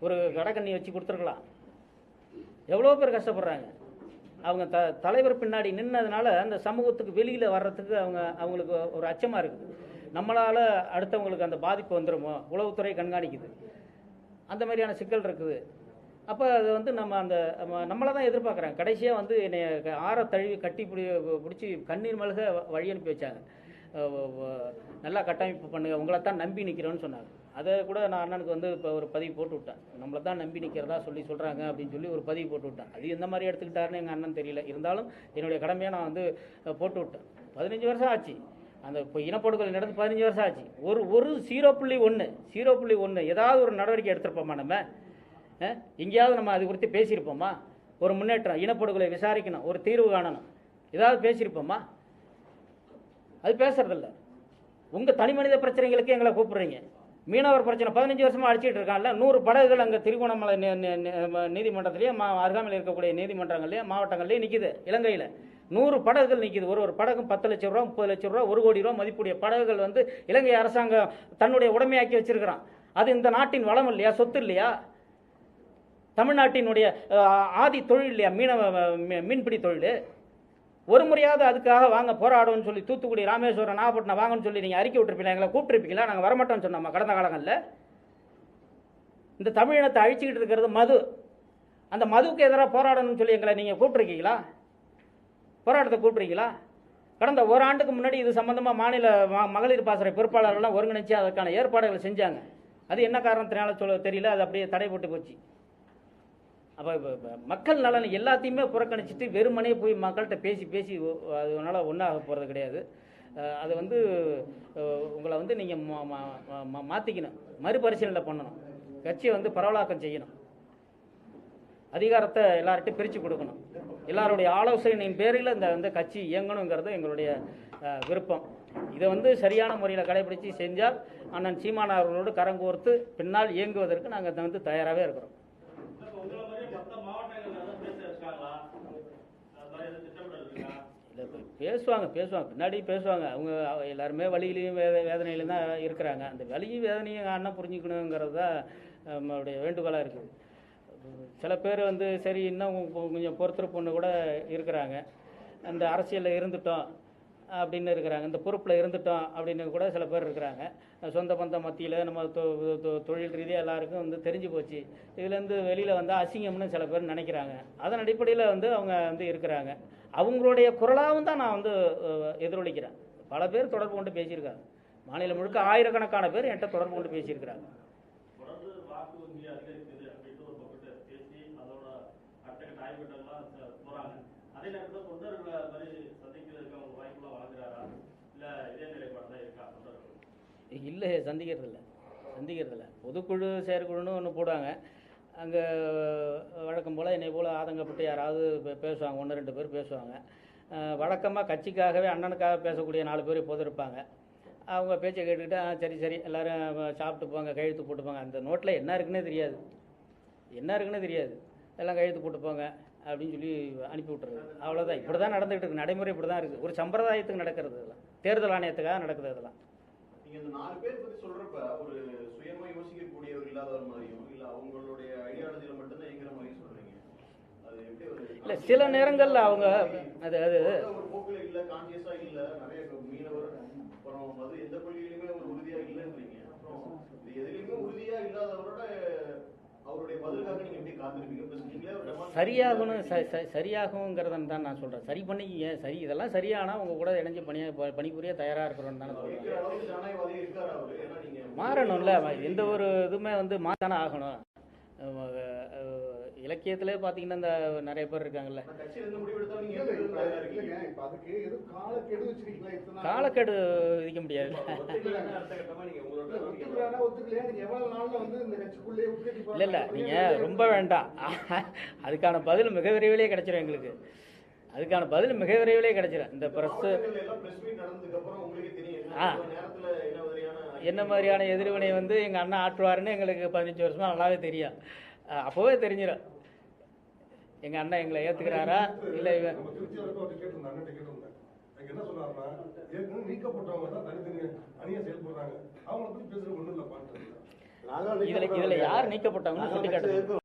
ஒரு கடைக்கண்ணி வச்சு கொடுத்துருக்கலாம். எவ்வளோ பேர் கஷ்டப்படுறாங்க. அவங்க த தலைவர் பின்னாடி நின்னதுனால அந்த சமூகத்துக்கு வெளியில் வர்றதுக்கு அவங்க அவங்களுக்கு ஒரு அச்சமாக இருக்குது. நம்மளால் அடுத்தவங்களுக்கு அந்த பாதிப்பு வந்துடுமோ உளவுத்துறை கண்காணிக்குது. அந்த மாதிரியான சிக்கல் இருக்குது. அப்போ அது வந்து நம்ம அந்த நம்மளை தான் எதிர்பார்க்குறாங்க. கடைசியாக வந்து என்னை ஆற தழுவி கட்டி பிடி பிடிச்சி கண்ணீர் மல்க வ- வழி அனுப்பி வச்சாங்க. நல்லா கட்டமைப்பு பண்ணுங்க. உங்களை தான் நம்பி நிற்கிறோன்னு சொன்னாங்க அதை கூட நான் அண்ணனுக்கு வந்து இப்போ ஒரு பதிவு போட்டு விட்டேன். நம்மளை தான் நம்பி நிற்கிறதா சொல்லி சொல்கிறாங்க அப்படின்னு சொல்லி ஒரு பதிவு போட்டு விட்டேன். அது எந்த மாதிரி எடுத்துக்கிட்டாருன்னு எங்கள் அண்ணன் தெரியல. இருந்தாலும் என்னுடைய கடமையை நான் வந்து போட்டு விட்டேன். பதினஞ்சு வருஷம் ஆச்சு. அந்த இப்போ இனப்படுகொலை நடந்து பதினஞ்சு வருஷம் ஆச்சு. ஒரு ஒரு ஜீரோ புள்ளி ஒன்று ஜீரோ புள்ளி ஒன்று ஏதாவது ஒரு நடவடிக்கை எடுத்திருப்போமா நம்ம? எங்கேயாவது நம்ம அது குறித்து பேசியிருப்போமா? ஒரு முன்னேற்றம் இனப்படுகொலை விசாரிக்கணும் ஒரு தீர்வு காணணும். ஏதாவது பேசியிருப்போமா? அது பேசுறதில்ல. உங்கள் தனி மனித பிரச்சனைகளுக்கு எங்களை கூப்பிடுறீங்க. மீனவர் பிரச்சனை பதினஞ்சு வருஷமா அடிச்சிட்டு இருக்காங்கல்ல நூறு படகுகள் அங்கே திருகோணமலை நி- நீதிமன்றத்திலேயே மா அருகாமையில் இருக்கக்கூடிய நீதிமன்றங்கள்லேயும் மாவட்டங்கள்லேயும் நிற்கிது இலங்கையில் நூறு படகுகள் நிற்கிது ஒரு ஒரு படகும் பத்து லட்சம் ரூபா முப்பது லட்சம் ரூபா ஒரு கோடி ரூபா மதிப்புடைய படகுகள் வந்து இலங்கை அரசாங்கம் தன்னுடைய உடமையாக்கி வச்சிருக்கிறான். அது இந்த நாட்டின் வளம் இல்லையா? சொத்து இல்லையா? தமிழ்நாட்டினுடைய ஆதி தொழில் இல்லையா? மீனவ மீன்பிடி தொழில்? ஒரு முறையாவது அதுக்காக வாங்க போராடுவோம்னு சொல்லி தூத்துக்குடி ராமேஸ்வரம் நாகப்பட்டினம் வாங்கன்னு சொல்லி நீங்கள் அறிக்கை விட்டுருப்பீங்களா? எங்களை கூப்பிட்டுருப்பீங்களா? நாங்கள் வரமாட்டோம்னு சொன்னோம் கடந்த காலங்களில். இந்த தமிழினத்தை அழிச்சிக்கிட்டு இருக்கிறது மது. அந்த மதுவுக்கு எதிராக போராடணும்னு சொல்லி எங்களை நீங்கள் கூப்பிட்ருக்கீங்களா போராட்டத்தை கூப்பிட்ருக்கீங்களா கடந்த ஒரு ஆண்டுக்கு முன்னாடி இது சம்மந்தமாக மாநில ம- மகளிர் பாசறை பொறுப்பாளர்கள்லாம் ஒருங்கிணைச்சு அதற்கான ஏற்பாடுகளை செஞ்சாங்க. அது என்ன காரணத்தினால சொல்ல தெரியல அது அப்படியே தடை போட்டு போச்சு. அப்போ மக்கள் நலன் எல்லாத்தையுமே புறக்கணிச்சிட்டு வெறுமனே போய் மக்கள்கிட்ட பேசி பேசி அதனால் ஒன்றாக போகிறது கிடையாது. அது வந்து உங்களை வந்து நீங்கள் மாற்றிக்கணும் மறுபரிசீலனை பண்ணணும். கட்சியை வந்து பரவலாக்கம் செய்யணும். அதிகாரத்தை எல்லார்ட்டையும் பிரித்து கொடுக்கணும். எல்லாருடைய ஆலோசனையின் பேரில் இந்த வந்து கட்சி இயங்கணுங்கிறது எங்களுடைய விருப்பம். இதை வந்து சரியான முறையில் கடைபிடித்து செஞ்சால் அண்ணன் சீமான் அவர்களோடு கரங்கோர்த்து பின்னால் இயங்குவதற்கு நாங்கள் வந்து தயாராகவே இருக்கிறோம் இப்போ உங்களை மாதிரியே மற்ற மாவட்டங்கள்ல ஏதாவது பேச இருக்காங்களா அது மாதிரி எதுவும் திட்டமிடல் இருக்கா இல்லை இப்போ பேசுவாங்க பேசுவாங்க. பின்னாடி பேசுவாங்க. அவங்க எல்லாருமே வழியிலையும் வேத வேதனையிலும் தான் இருக்கிறாங்க. அந்த வழியும் வேதனையும் அண்ணன் புரிஞ்சுக்கணுங்கிறது தான் நம்மளுடைய வேண்டுகோளாக இருக்குது. சில பேர் வந்து சரி இன்னும் கொஞ்சம் பொறுத்துற பொண்ணு கூட இருக்கிறாங்க. அந்த அரசியலில் இருந்துட்டோம் அப்படின்னு இருக்கிறாங்க. இந்த பொறுப்பில் இருந்துட்டோம் அப்படின்னு கூட சில பேர் இருக்கிறாங்க. சொந்த பந்த மத்தியில் நம்ம தொ- தொ- தொழில் ரீதியாக எல்லாருக்கும் வந்து தெரிஞ்சு போச்சு. இதுலேருந்து வெளியில் வந்தால் அசிங்கம்னு சில பேர் நினைக்கிறாங்க. அதன் அடிப்படையில் வந்து அவங்க வந்து இருக்கிறாங்க. அவங்களுடைய குரலாகவும் தான் நான் வந்து எதிரொலிக்கிறேன். பல பேர் தொடர்பு கொண்டு பேசியிருக்காங்க. மாநிலம் முழுக்க ஆயிரக்கணக்கான பேர் என்கிட்ட தொடர்பு கொண்டு பேசியிருக்கிறாங்க. இல்ல இதே நிலைப்பாடு தான் இருக்கா தொண்டர்கள்? இல்லை சந்திக்கிறது இல்லை சந்திக்கிறது இல்லை பொதுக்குழு செயற்குழுன்னு ஒன்று போடுவாங்க. அங்கே வழக்கம் போல் என்னை போல் ஆதங்கப்பட்டு யாராவது பேசுவாங்க. ஒன்று ரெண்டு பேர் பேசுவாங்க. வழக்கமாக கட்சிக்காகவே அண்ணனுக்காக பேசக்கூடிய நாலு பேர் இப்போது இருப்பாங்க. அவங்க பேச்சை கேட்டுக்கிட்டு சரி சரி எல்லோரும் சாப்பிட்டு போங்க கையெழுத்து போட்டுப்பாங்க அந்த நோட்டில் என்ன இருக்குன்னே தெரியாது. என்ன இருக்குன்னே தெரியாது. எல்லாம் கையெழுத்து போட்டு போங்க அப்படின்னு சொல்லி அனுப்பி விட்டுறது. அவ்வளோதான் இப்படி தான் நடந்துகிட்டு இருக்கு. நடைமுறை இப்படி தான் இருக்குது ஒரு சம்பிரதாயத்துக்கு நடக்கிறது இதெல்லாம். தேர்தல் ஆணையத்துக்காக நடக்குது இதெல்லாம். நீங்கள் இந்த நாலு பேர் பற்றி சொல்கிறப்ப ஒரு சுயமாக யோசிக்கக்கூடியவர் இல்லாதவர் மாதிரியும் இல்லை சில நேரங்களில் அவங்க அது அது சரியாகணும் ச ச- தான் நான் சொல்கிறேன் சரி பண்ணிக்கிங்க. சரி இதெல்லாம் சரியானா உங்க கூட இணைஞ்சு பணிய ப- பணிபுரிய தயாராக இருக்கிறோன்னு தானே இருக்கிற சொல்கிறேன் மாறணும்ல எந்த ஒரு இதுவுமே வந்து மாத்தானே ஆகணும். இலக்கியத்திலே பார்த்தீங்கன்னா இந்த நிறைய பேர் இருக்காங்கல்ல. காலக்கெடு விதிக்க முடியாது. ஒத்துக்கலைன்னா அடுத்த கட்டமா நீங்க உங்களோட இல்ல, இல்லை இல்லை நீங்கள் ரொம்ப வேண்டாம். அதுக்கான பதில் மிக விரைவிலே கிடைச்சிரும் எங்களுக்கு. அதுக்கான பதில் மிக விரைவிலே கிடைச்சிரும். இந்த ப்ரெஸ்ஸு ஆ. என்ன மாதிரியான என்ன மாதிரியான எதிர்வினை வந்து எங்கள் அண்ணன் ஆற்றுவாருன்னு எங்களுக்கு பதினஞ்சு வருஷமா நல்லாவே தெரியும். அப்போவே தெரிஞ்சிடும் எங்கள் அண்ணன் எங்களை ஏற்றுக்கிறாரா இல்லை இவன் என்ன சொன்னாருன்னா ஏற்கனவே நீக்கப்பட்டவங்க தான் தனித்தனி அணியா செயல்படுறாங்க. அவங்களை பத்தி பேசுறது ஒண்ணும் இல்ல பாட்டு இதில் இதில் யார் நீக்கப்பட்டாங்கன்னு சொல்லி காட்டுங்க